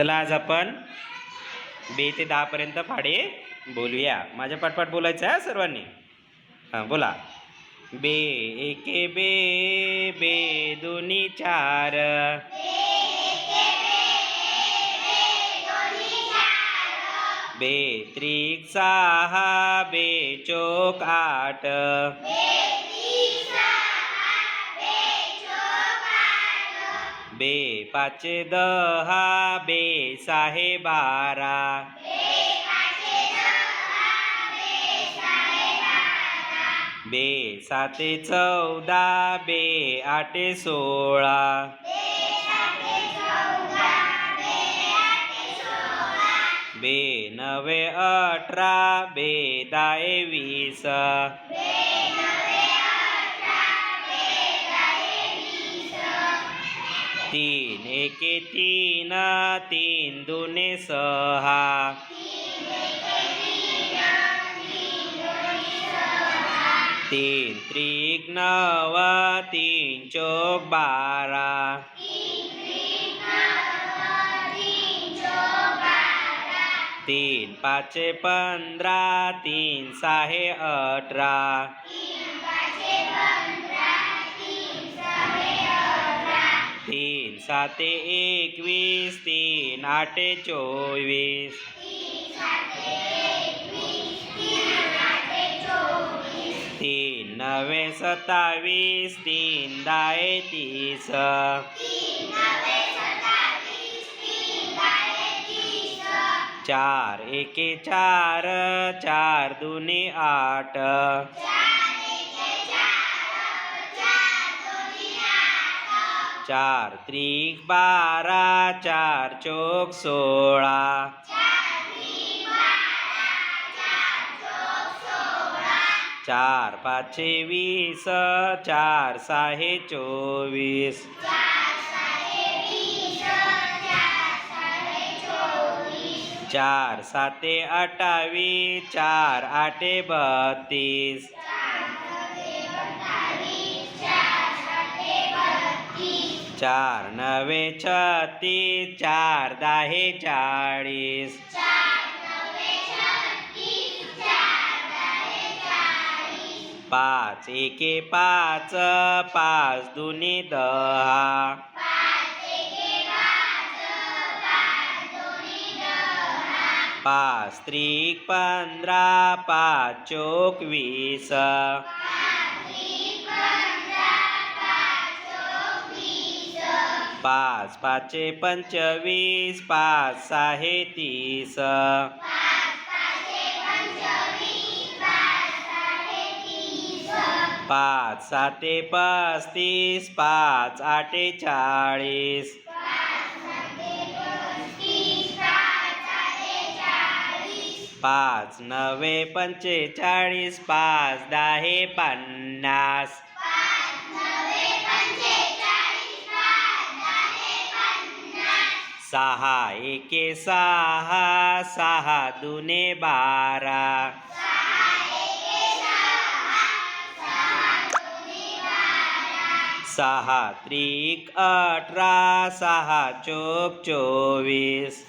चला आज आपण बे ते दहापर्यंत पाढे बोलूया. माझ्या पाठपाठ बोलायचं आहे सर्वांनी? हां बोला. बे एके बे बे दोन्ही चार. बे त्रिक सहा बे चोक आठ. बे पाचे दहा बे साहे बारा. बे साते चौदा बे आठे सोळा. बे नवे अठरा बे दाए वीस. तीन एके तीन तीन दुने सहा तीन त्रिक नव तीन चौक बारा तीन पाचे पंधरा तीन सहा अठरा तीन साते एकवीस तीन आठे चोवीस तीन नवे सत्तावीस तीन दाए तीस चार एके चार चार दुने आठ चार त्रिक बारा चार चौक सोळा चार पाचशे वीस चार सहा चोवीस चार साते अठ्ठावीस चार आठे चार नवे छत्तीस चार दहे चाळीस. पाच एके पाच पाच दुनी दहा. पाच त्रिक पंधरा पाच चोक वीस. पाच पाचशे पंचवीस पाच सहा तीस. पाच साते पस्तीस पाच आठे चाळीस. पाच नवे पंचेचाळीस पाच दहा पन्नास. सहा एके सहा सहा दुने बारा. सहा त्रिक अठरा सहा चोक चोवीस.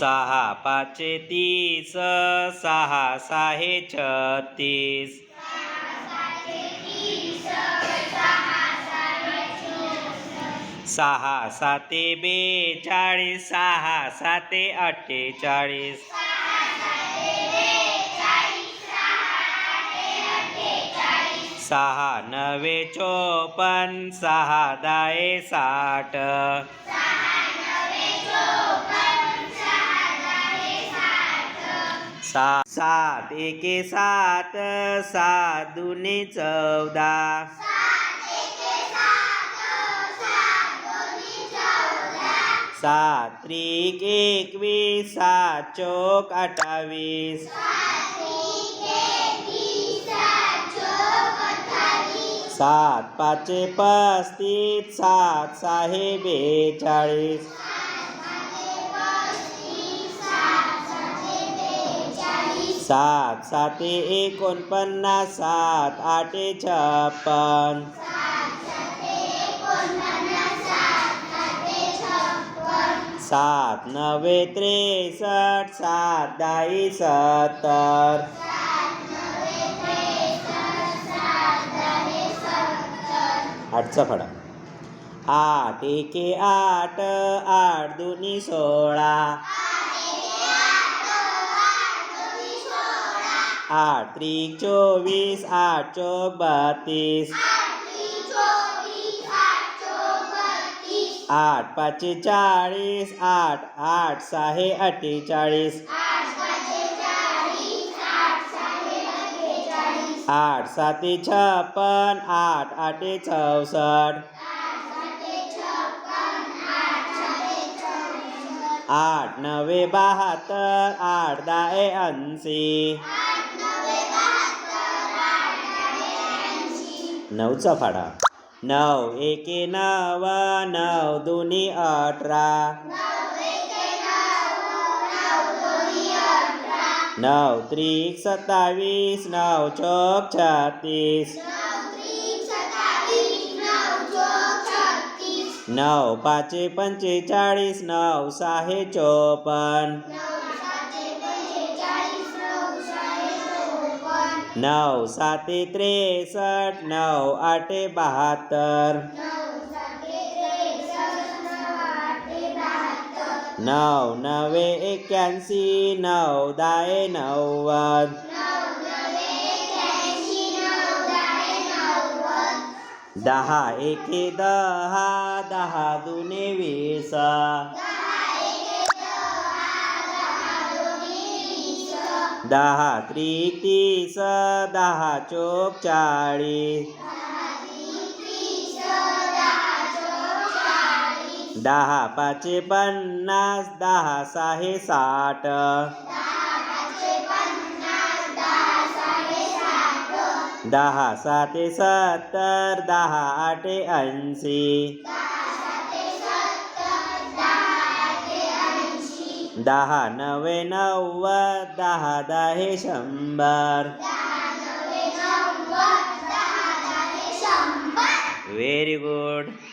सहा पाचशे तीस सहा सहा छत्तीस. सहा साते बेचाळीस सहा साते अठ्ठेचाळीस. सहा नवे चोपन्न सहा दाए साठ. सात एके सात सात दुने चौदा. सात त्रिक एकवीस सात चोक अठ्ठावीस. सात पाचशे पस्तीस सात साहे बेचाळीस. सात साते एकोणपन्नास सात आठे छप्पन. सात नवे त्रेसष्ट सात दाई सत्तर. आठचा फडा आठ एके आठ आठ दोन्ही सोळा. आठ त्रिक चोवीस आठ चौक बत्तीस. आठ पाचशे चाळीस आठ आठ सहा अठ्ठेचाळीस. आठ साते छप्पन आठ आठे चौसष्ट. आठ नवे बहात्तर आठ दहा ऐंशी. नऊचा फाडा. नऊ एके नव नऊ दोन्ही अठरा नऊ त्रिक सत्तावीस नऊ चौक छत्तीस नऊ पाचे पंचेचाळीस नऊ सहा चोपन्न नऊ साते त्रेसष्ट नऊ आठे बहात्तर नऊ नवे एक्क्याऐंशी नऊ दहा नव्वद दहा एके दहा दहा दुने वीस दहा त्रितीस दहा चोक चाळीस दहा पाचशे पन्नास दहा सहा साठ. दहा साते सत्तर दहा आठे ऐंशी. दहा नवे नव्वद दहा दहे शंभर. Very good